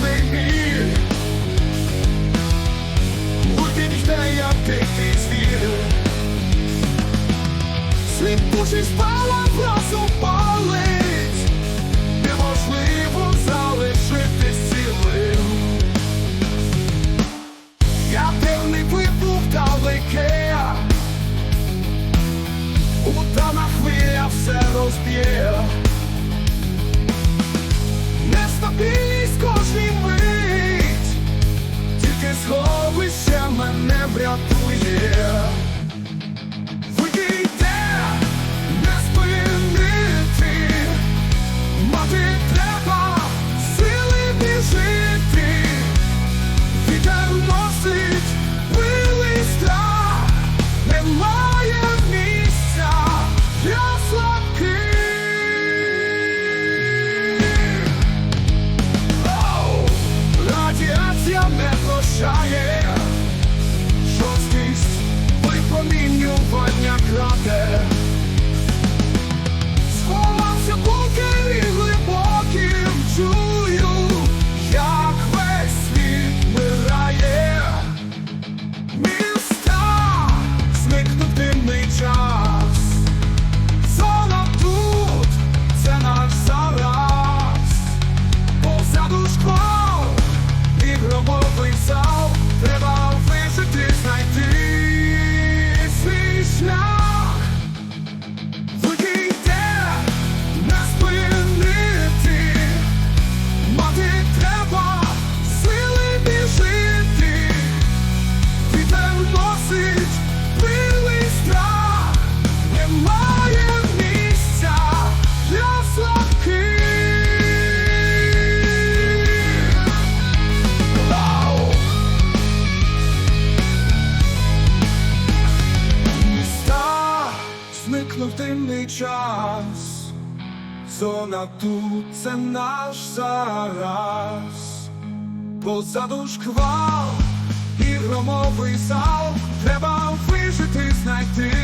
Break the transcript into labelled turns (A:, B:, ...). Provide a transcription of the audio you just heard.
A: цей біль Бути ніжне, як дикий звір спала палить Неможливо залишити цілим Ядерний вибух далеке Удана хвиля все розб'є Нестабільність прощає Жорсткість випромінювання краде в час, зона тут це наш зараз, позаду ж квал і громовий зал, треба вижити, знайти.